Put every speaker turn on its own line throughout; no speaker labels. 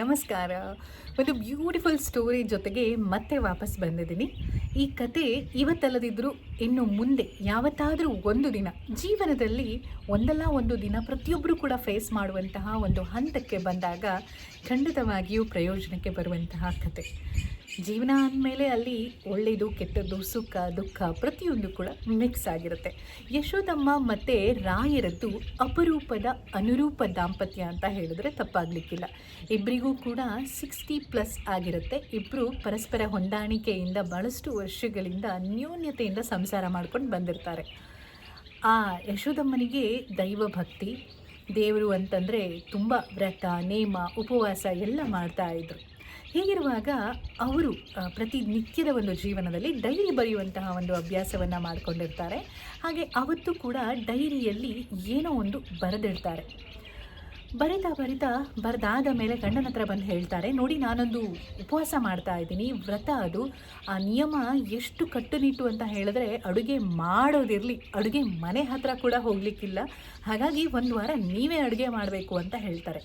ನಮಸ್ಕಾರ. ಒಂದು beautiful story ಜೊತೆಗೆ ಮತ್ತೆ ವಾಪಸ್ ಬಂದಿದ್ದೀನಿ. ಈ ಕತೆ ಇವತ್ತಲ್ಲದಿದ್ದರೂ ಇನ್ನು ಮುಂದೆ ಯಾವತ್ತಾದರೂ ಒಂದು ದಿನ ಜೀವನದಲ್ಲಿ ಒಂದಲ್ಲ ಒಂದು ದಿನ ಪ್ರತಿಯೊಬ್ಬರು ಕೂಡ ಫೇಸ್ ಮಾಡುವಂತಹ ಒಂದು ಹಂತಕ್ಕೆ ಬಂದಾಗ ಖಂಡಿತವಾಗಿಯೂ ಪ್ರಯೋಜನಕ್ಕೆ ಬರುವಂತಹ ಕತೆ. ಜೀವನ ಅಂದಮೇಲೆ ಅಲ್ಲಿ ಒಳ್ಳೆಯದು ಕೆಟ್ಟದ್ದು, ಸುಖ, ದುಃಖ ಪ್ರತಿಯೊಂದು ಕೂಡ ಮಿಕ್ಸ್ ಆಗಿರುತ್ತೆ. ಯಶೋದಮ್ಮ ಮತ್ತು ರಾಯರದ್ದು ಅಪರೂಪದ ಅನುರೂಪ ದಾಂಪತ್ಯ ಅಂತ ಹೇಳಿದ್ರೆ ತಪ್ಪಾಗಲಿಕ್ಕಿಲ್ಲ. ಇಬ್ಬರಿಗೂ ಕೂಡ ಸಿಕ್ಸ್ಟಿ ಪ್ಲಸ್ ಆಗಿರುತ್ತೆ. ಇಬ್ಬರು ಪರಸ್ಪರ ಹೊಂದಾಣಿಕೆಯಿಂದ ಬಹಳಷ್ಟು ವರ್ಷಗಳಿಂದ ನ್ಯೂನ್ಯತೆಯಿಂದ ಸಂಸಾರ ಮಾಡ್ಕೊಂಡು ಬಂದಿರ್ತಾರೆ. ಆ ಯಶೋದಮ್ಮನಿಗೆ ದೈವ ಭಕ್ತಿ ದೇವರು ಅಂತಂದರೆ ತುಂಬ ವ್ರತ, ನೇಮ, ಉಪವಾಸ ಎಲ್ಲ ಮಾಡ್ತಾ ಇದ್ರು. ಹೀಗಿರುವಾಗ ಅವರು ಪ್ರತಿ ಪ್ರತಿನಿತ್ಯದ ಒಂದು ಜೀವನದಲ್ಲಿ ಡೈರಿ ಬರೆಯುವಂತಹ ಒಂದು ಅಭ್ಯಾಸವನ್ನು ಮಾಡಿಕೊಂಡಿರ್ತಾರೆ. ಹಾಗೆ ಅವತ್ತು ಕೂಡ ಡೈರಿಯಲ್ಲಿ ಏನೋ ಒಂದು ಬರೆದಿಡ್ತಾರೆ. ಬರಿತಾ ಬರಿತಾ ಬರೆದಾದ ಮೇಲೆ ಗಂಡನ ಹತ್ರ ಬಂದು ಹೇಳ್ತಾರೆ, ನೋಡಿ, ನಾನೊಂದು ಉಪವಾಸ ಮಾಡ್ತಾ ಇದ್ದೀನಿ, ವ್ರತ ಅದು. ಆ ನಿಯಮ ಎಷ್ಟು ಕಟ್ಟುನಿಟ್ಟು ಅಂತ ಹೇಳಿದ್ರೆ ಅಡುಗೆ ಮಾಡೋದಿರಲಿ, ಅಡುಗೆ ಮನೆ ಹತ್ರ ಕೂಡ ಹೋಗಲಿಕ್ಕಿಲ್ಲ. ಹಾಗಾಗಿ ಒಂದು ವಾರ ನೀವೇ ಅಡುಗೆ ಮಾಡಬೇಕು ಅಂತ ಹೇಳ್ತಾರೆ.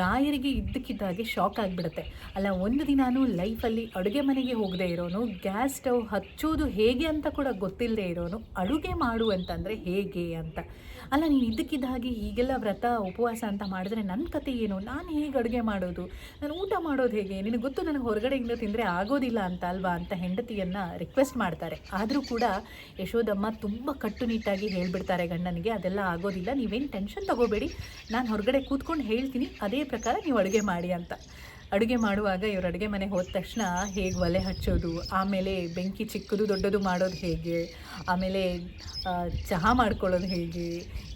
ರಾಯರಿಗೆ ಇದ್ದಕ್ಕಿದ್ದಾಗೆ ಶಾಕ್ ಆಗಿಬಿಡುತ್ತೆ. ಅಲ್ಲ, ಒಂದು ದಿನಾನು ಲೈಫಲ್ಲಿ ಅಡುಗೆ ಮನೆಗೆ ಹೋಗದೆ ಇರೋನು ಗ್ಯಾಸ್ ಸ್ಟವ್ ಹಚ್ಚೋದು ಹೇಗೆ ಅಂತ ಕೂಡ ಗೊತ್ತಿಲ್ಲದೆ ಇರೋನು, ಅಡುಗೆ ಮಾಡು ಅಂತಂದರೆ ಹೇಗೆ ಅಂತ. ಅಲ್ಲ, ನೀನು ಇದ್ದಕ್ಕಿದ್ದ ಹಾಗೆ ಹೀಗೆಲ್ಲ ವ್ರತ, ಉಪವಾಸ ಅಂತ ಮಾಡಿದ್ರೆ ನನ್ನ ಕತೆ ಏನು? ನಾನು ಹೇಗೆ ಅಡುಗೆ ಮಾಡೋದು? ನಾನು ಊಟ ಮಾಡೋದು ಹೇಗೆ? ನಿನಗೆ ಗೊತ್ತು, ನನಗೆ ಹೊರಗಡೆಯಿಂದ ತಿಂದರೆ ಆಗೋದಿಲ್ಲ ಅಂತ ಅಲ್ವಾ ಅಂತ ಹೆಂಡತಿಯನ್ನು ರಿಕ್ವೆಸ್ಟ್ ಮಾಡ್ತಾರೆ. ಆದರೂ ಕೂಡ ಯಶೋದಮ್ಮ ತುಂಬ ಕಟ್ಟುನಿಟ್ಟಾಗಿ ಹೇಳಿಬಿಡ್ತಾರೆ ಗಂಡನಿಗೆ, ಅದೆಲ್ಲ ಆಗೋದಿಲ್ಲ, ನೀವೇನು ಟೆನ್ಷನ್ ತಗೋಬೇಡಿ. ನಾನು ಹೊರಗಡೆ ಕೂತ್ಕೊಂಡು ಹೇಳ್ತೀನಿ, ಅದೇ ಪ್ರಕಾರ ನೀವು ಅಡುಗೆ ಮಾಡಿ ಅಂತ. ಅಡುಗೆ ಮಾಡುವಾಗ ಇವರು ಅಡುಗೆ ಮನೆ ಹೋದ ತಕ್ಷಣ ಹೇಗೆ ಒಲೆ ಹಚ್ಚೋದು, ಆಮೇಲೆ ಬೆಂಕಿ ಚಿಕ್ಕದು ದೊಡ್ಡದು ಮಾಡೋದು ಹೇಗೆ, ಆಮೇಲೆ ಚಹಾ ಮಾಡ್ಕೊಳ್ಳೋದು ಹೇಗೆ,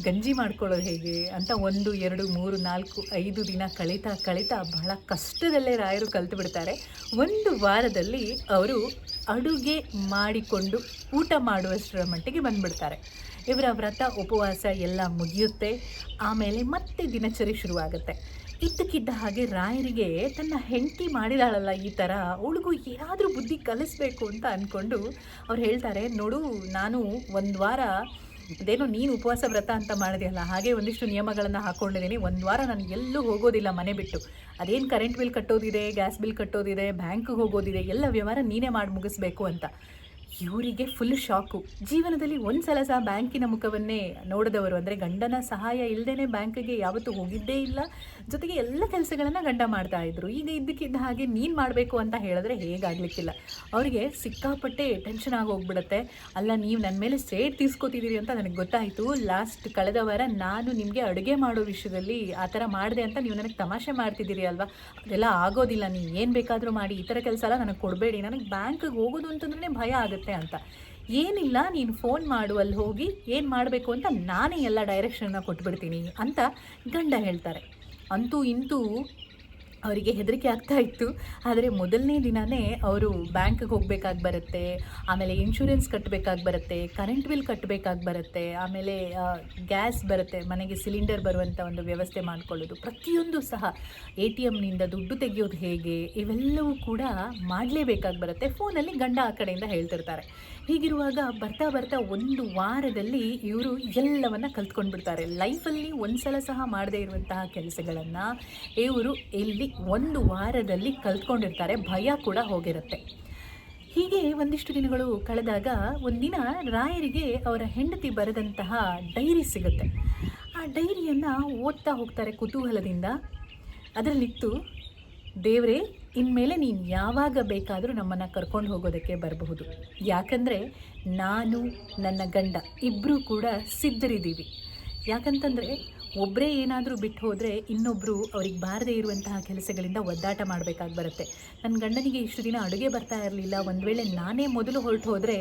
ಗಂಜಿ ಮಾಡ್ಕೊಳ್ಳೋದು ಹೇಗೆ ಅಂತ ಒಂದು, ಎರಡು, ಮೂರು, ನಾಲ್ಕು, ಐದು ದಿನ ಕಳೀತಾ ಕಳೀತಾ ಬಹಳ ಕಷ್ಟದಲ್ಲೇ ರಾಯರು ಕಲಿತು ಬಿಡ್ತಾರೆ. ಒಂದು ವಾರದಲ್ಲಿ ಅವರು ಅಡುಗೆ ಮಾಡಿಕೊಂಡು ಊಟ ಮಾಡುವಷ್ಟರ ಮಟ್ಟಿಗೆ ಬಂದ್ಬಿಡ್ತಾರೆ. ಇವರ ವ್ರತ, ಉಪವಾಸ ಎಲ್ಲ ಮುಗಿಯುತ್ತೆ. ಆಮೇಲೆ ಮತ್ತೆ ದಿನಚರಿ ಶುರುವಾಗುತ್ತೆ. ಇದ್ದಕ್ಕಿದ್ದ ಹಾಗೆ ರಾಯರಿಗೆ ತನ್ನ ಹೆಂಡತಿ ಮಾಡಿದಾಳಲ್ಲ ಈ ಥರ ಅವಳಿಗೂ ಏನಾದರೂ ಬುದ್ಧಿ ಕಲಿಸ್ಬೇಕು ಅಂತ ಅಂದ್ಕೊಂಡು ಅವ್ರು ಹೇಳ್ತಾರೆ, ನೋಡು, ನಾನು ಒಂದು ವಾರ, ಅದೇನೋ ನೀನು ಉಪವಾಸ ವ್ರತ ಅಂತ ಮಾಡಿದೆಯಲ್ಲ ಹಾಗೆ ಒಂದಿಷ್ಟು ನಿಯಮಗಳನ್ನು ಹಾಕ್ಕೊಂಡಿದ್ದೀನಿ ಒಂದು ವಾರ ನಾನು ಎಲ್ಲೂ ಹೋಗೋದಿಲ್ಲ ಮನೆ ಬಿಟ್ಟು. ಅದೇನು ಕರೆಂಟ್ ಬಿಲ್ ಕಟ್ಟೋದಿದೆ ಗ್ಯಾಸ್ ಬಿಲ್ ಕಟ್ಟೋದಿದೆ ಬ್ಯಾಂಕ್ಗೆ ಹೋಗೋದಿದೆ, ಎಲ್ಲ ವ್ಯವಹಾರ ನೀನೇ ಮಾಡಿ ಮುಗಿಸ್ಬೇಕು ಅಂತ. ಇವರಿಗೆ ಫುಲ್ ಶಾಕು ಜೀವನದಲ್ಲಿ ಒಂದ್ಸಲ ಸಹ ಬ್ಯಾಂಕಿನ ಮುಖವನ್ನೇ ನೋಡಿದವರು ಅಂದರೆ ಗಂಡನ ಸಹಾಯ ಇಲ್ಲದೇ ಬ್ಯಾಂಕಿಗೆ ಯಾವತ್ತೂ ಹೋಗಿದ್ದೇ ಇಲ್ಲ. ಜೊತೆಗೆ ಎಲ್ಲ ಕೆಲಸಗಳನ್ನು ಗಂಡ ಮಾಡ್ತಾ ಇದ್ರು. ಈಗ ಇದ್ದಕ್ಕಿದ್ದ ಹಾಗೆ ನೀನು ಮಾಡಬೇಕು ಅಂತ ಹೇಳಿದ್ರೆ ಹೇಗಾಗಲಿಕ್ಕಿಲ್ಲ. ಅವರಿಗೆ ಸಿಕ್ಕಾಪಟ್ಟೆ ಟೆನ್ಷನ್ ಆಗಿ ಹೋಗ್ಬಿಡುತ್ತೆ ಅಲ್ಲ, ನೀವು ನನ್ನ ಮೇಲೆ ಸೇಡ್ ತೀಸ್ಕೋತಿದ್ದೀರಿ ಅಂತ ನನಗೆ ಗೊತ್ತಾಯಿತು. ಲಾಸ್ಟ್ ಕಳೆದ ವಾರ ನಾನು ನಿಮಗೆ ಅಡುಗೆ ಮಾಡೋ ವಿಷಯದಲ್ಲಿ ಆ ಥರ ಮಾಡಿದೆ ಅಂತ ನೀವು ನನಗೆ ತಮಾಷೆ ಮಾಡ್ತಿದ್ದೀರಿ ಅಲ್ವಾ? ಅದೆಲ್ಲ ಆಗೋದಿಲ್ಲ. ನೀವು ಏನು ಬೇಕಾದರೂ ಮಾಡಿ. ಈ ಥರ ಕೆಲಸ ಎಲ್ಲ ನನಗೆ ಕೊಡಬೇಡಿ. ನನಗೆ ಬ್ಯಾಂಕಿಗೆ ಹೋಗೋದು ಅಂತಂದ್ರೆ ಭಯ ಆಗುತ್ತೆ. ಅಂತ. ಏನಿಲ್ಲ, ನೀನು ಫೋನ್ ಮಾಡು, ಅಲ್ಲಿ ಹೋಗಿ ಏನು ಮಾಡಬೇಕು ಅಂತ ನಾನೇ ಎಲ್ಲ ಡೈರೆಕ್ಷನ್ನ ಕೊಟ್ಬಿಡ್ತೀನಿ ಅಂತ ಗಂಡ ಹೇಳ್ತಾರೆ. ಅಂತೂ ಇಂತೂ ಅವರಿಗೆ ಹೆದರಿಕೆ ಆಗ್ತಾ ಇತ್ತು. ಆದರೆ ಮೊದಲನೇ ದಿನವೇ ಅವರು ಬ್ಯಾಂಕ್ಗೆ ಹೋಗಬೇಕಾಗಿ ಬರುತ್ತೆ, ಆಮೇಲೆ ಇನ್ಶೂರೆನ್ಸ್ ಕಟ್ಟಬೇಕಾಗಿ ಬರುತ್ತೆ ಕರೆಂಟ್ ಬಿಲ್ ಕಟ್ಟಬೇಕಾಗಿ ಬರುತ್ತೆ, ಆಮೇಲೆ ಗ್ಯಾಸ್ ಬರುತ್ತೆ, ಮನೆಗೆ ಸಿಲಿಂಡರ್ ಬರುವಂಥ ಒಂದು ವ್ಯವಸ್ಥೆ ಮಾಡಿಕೊಳ್ಳೋದು. ಪ್ರತಿಯೊಂದು ಸಹ ಎ ಟಿ ಎಮ್ನಿಂದ ದುಡ್ಡು ತೆಗೆಯೋದು ಹೇಗೆ, ಇವೆಲ್ಲವೂ ಕೂಡ ಮಾಡಲೇಬೇಕಾಗಿ ಬರುತ್ತೆ. ಫೋನಲ್ಲಿ ಗಂಡ ಆ ಕಡೆಯಿಂದ ಹೇಳ್ತಿರ್ತಾರೆ. ಹೀಗಿರುವಾಗ ಬರ್ತಾ ಬರ್ತಾ ಒಂದು ವಾರದಲ್ಲಿ ಇವರು ಎಲ್ಲವನ್ನ ಕಲ್ತ್ಕೊಂಡ್ಬಿಡ್ತಾರೆ. ಲೈಫಲ್ಲಿ ಒಂದು ಸಲ ಸಹ ಮಾಡದೇ ಇರುವಂತಹ ಕೆಲಸಗಳನ್ನು ಇವರು ಇಲ್ಲಿ ಒಂದು ವಾರದಲ್ಲಿ ಕಲ್ತ್ಕೊಂಡಿರ್ತಾರೆ, ಭಯ ಕೂಡ ಹೋಗಿರುತ್ತೆ. ಹೀಗೆ ಒಂದಿಷ್ಟು ದಿನಗಳು ಕಳೆದಾಗ ಒಂದಿನ ರಾಯರಿಗೆ ಅವರ ಹೆಂಡತಿ ಬರೆದಂತಹ ಡೈರಿ ಸಿಗುತ್ತೆ. ಆ ಡೈರಿಯನ್ನು ಓದ್ತಾ ಹೋಗ್ತಾರೆ ಕುತೂಹಲದಿಂದ. ಅದರಲ್ಲಿತ್ತು, ದೇವರೇ, ಇನ್ಮೇಲೆ ನೀನು ಯಾವಾಗ ಬೇಕಾದರೂ ನಮ್ಮನ್ನು ಕರ್ಕೊಂಡು ಹೋಗೋದಕ್ಕೆ ಬರಬಹುದು. ಯಾಕಂದರೆ ನಾನು, ನನ್ನ ಗಂಡ ಇಬ್ಬರೂ ಕೂಡ ಸಿದ್ಧರಿದ್ದೀವಿ. ಯಾಕಂತಂದರೆ ಒಬ್ಬರೇ ಏನಾದರೂ ಬಿಟ್ಟು ಹೋದರೆ ಇನ್ನೊಬ್ಬರು ಅವ್ರಿಗೆ ಬಾರದೇ ಇರುವಂತಹ ಕೆಲಸಗಳಿಂದ ಒದ್ದಾಟ ಮಾಡಬೇಕಾಗಿ ಬರುತ್ತೆ. ನನ್ನ ಗಂಡನಿಗೆ ಇಷ್ಟು ದಿನ ಅಡುಗೆ ಬರ್ತಾ ಇರಲಿಲ್ಲ. ಒಂದು ವೇಳೆ ನಾನೇ ಮೊದಲು ಹೊರಟು ಹೋದರೆ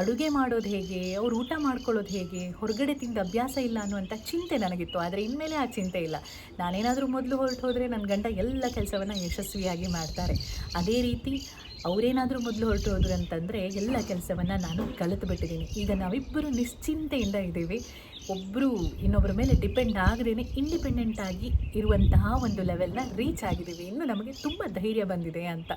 ಅಡುಗೆ ಮಾಡೋದು ಹೇಗೆ, ಅವ್ರು ಊಟ ಮಾಡ್ಕೊಳ್ಳೋದು ಹೇಗೆ, ಹೊರಗಡೆ ತಿಂದ ಅಭ್ಯಾಸ ಇಲ್ಲ ಅನ್ನುವಂಥ ಚಿಂತೆ ನನಗಿತ್ತು. ಆದರೆ ಇನ್ಮೇಲೆ ಆ ಚಿಂತೆ ಇಲ್ಲ. ನಾನೇನಾದರೂ ಮೊದಲು ಹೊರಟು ಹೋದರೆ ನನ್ನ ಗಂಡ ಎಲ್ಲ ಕೆಲಸವನ್ನು ಯಶಸ್ವಿಯಾಗಿ ಮಾಡ್ತಾರೆ. ಅದೇ ರೀತಿ ಅವರೇನಾದರೂ ಮೊದಲು ಹೊರಟು ಹೋದ್ರು ಅಂತಂದರೆ ಎಲ್ಲ ಕೆಲಸವನ್ನು ನಾನು ಕಲಿತು ಬಿಟ್ಟಿದ್ದೀನಿ ಈಗ ನಾವಿಬ್ಬರು ನಿಶ್ಚಿಂತೆಯಿಂದ ಇದ್ದೀವಿ. ಒಬ್ಬರು ಇನ್ನೊಬ್ಬರ ಮೇಲೆ ಡಿಪೆಂಡ್ ಆಗದೇ ಇಂಡಿಪೆಂಡೆಂಟ್ ಆಗಿ ಇರುವಂತಹ ಒಂದು ಲೆವೆಲ್ನ ರೀಚ್ ಆಗಿದ್ದೀವಿ. ಇನ್ನು ನಮಗೆ ತುಂಬ ಧೈರ್ಯ ಬಂದಿದೆ ಅಂತ.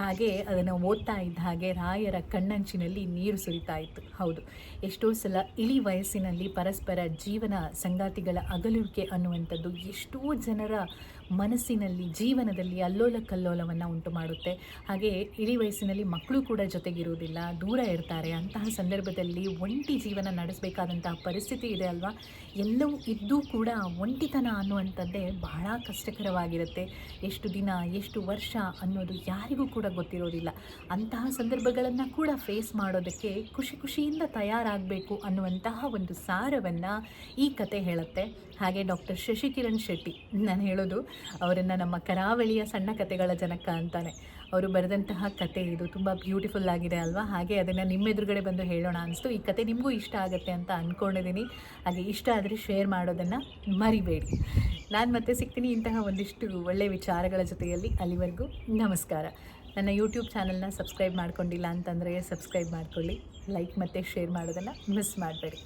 ಹಾಗೆ ಅದನ್ನು ಓದ್ತಾ ಇದ್ದ ಹಾಗೆ ರಾಯರ ಕಣ್ಣಂಚಿನಲ್ಲಿ ನೀರು ಸುರಿತಾ ಇತ್ತು. ಹೌದು, ಎಷ್ಟೋ ಸಲ ಇಳಿ ವಯಸ್ಸಿನಲ್ಲಿ ಪರಸ್ಪರ ಜೀವನ ಸಂಗಾತಿಗಳ ಅಗಲುವಿಕೆ ಅನ್ನುವಂಥದ್ದು ಎಷ್ಟೋ ಜನರ ಮನಸ್ಸಿನಲ್ಲಿ, ಜೀವನದಲ್ಲಿ ಅಲ್ಲೋಲ ಕಲ್ಲೋಲವನ್ನು ಉಂಟು ಮಾಡುತ್ತೆ. ಹಾಗೆ ಇಳಿ ವಯಸ್ಸಿನಲ್ಲಿ ಮಕ್ಕಳು ಕೂಡ ಜೊತೆಗಿರುವುದಿಲ್ಲ, ದೂರ ಇರ್ತಾರೆ. ಅಂತಹ ಸಂದರ್ಭದಲ್ಲಿ ಒಂಟಿ ಜೀವನ ನಡೆಸಬೇಕಾದಂತಹ ಪರಿಸ್ಥಿತಿ ಅಲ್ವಾ? ಎಲ್ಲವೂ ಇದ್ದೂ ಕೂಡ ಒಂಟಿತನ ಅನ್ನುವಂಥದ್ದೇ ಬಹಳ ಕಷ್ಟಕರವಾಗಿರುತ್ತೆ. ಎಷ್ಟು ದಿನ, ಎಷ್ಟು ವರ್ಷ ಅನ್ನೋದು ಯಾರಿಗೂ ಕೂಡ ಗೊತ್ತಿರೋದಿಲ್ಲ. ಅಂತಹ ಸಂದರ್ಭಗಳನ್ನು ಕೂಡ ಫೇಸ್ ಮಾಡೋದಕ್ಕೆ ಖುಷಿ ಖುಷಿಯಿಂದ ತಯಾರಾಗಬೇಕು ಅನ್ನುವಂತಹ ಒಂದು ಸಾರವನ್ನು ಈ ಕತೆ ಹೇಳುತ್ತೆ. ಹಾಗೆ ಡಾಕ್ಟರ್ ಶಶಿಕಿರಣ್ ಶೆಟ್ಟಿ, ನಾನು ಹೇಳೋದು ಅವರನ್ನು ನಮ್ಮ ಕರಾವಳಿಯ ಸಣ್ಣ ಕತೆಗಳ ಜನಕ ಅಂತಾನೆ. ಅವರು ಬರೆದಂತಹ ಕತೆ ಇದು ತುಂಬ ಬ್ಯೂಟಿಫುಲ್ ಆಗಿದೆ ಅಲ್ವಾ? ಹಾಗೆ ಅದನ್ನು ನಿಮ್ಮ ಎದುರುಗಡೆ ಬಂದು ಹೇಳೋಣ ಅನಿಸ್ತು. ಈ ಕತೆ ನಿಮಗೂ ಇಷ್ಟ ಆಗುತ್ತೆ ಅಂತ ಅಂದ್ಕೊಂಡಿದ್ದೀನಿ ಹಾಗೆ ಇಷ್ಟ ಆದರೆ ಶೇರ್ ಮಾಡೋದನ್ನು ಮರಿಬೇಡಿ. ನಾನು ಮತ್ತೆ ಸಿಗ್ತೀನಿ ಇಂತಹ ಒಂದಿಷ್ಟು ಒಳ್ಳೆಯ ವಿಚಾರಗಳ ಜೊತೆಯಲ್ಲಿ ಅಲ್ಲಿವರೆಗೂ ನಮಸ್ಕಾರ. ನನ್ನ ಯೂಟ್ಯೂಬ್ ಚಾನಲ್ನ ಸಬ್ಸ್ಕ್ರೈಬ್ ಮಾಡ್ಕೊಂಡಿಲ್ಲ ಅಂತಂದರೆ ಸಬ್ಸ್ಕ್ರೈಬ್ ಮಾಡ್ಕೊಳ್ಳಿ. ಲೈಕ್ ಮತ್ತು ಶೇರ್ ಮಾಡೋದನ್ನು ಮಿಸ್ ಮಾಡಬೇಡಿ.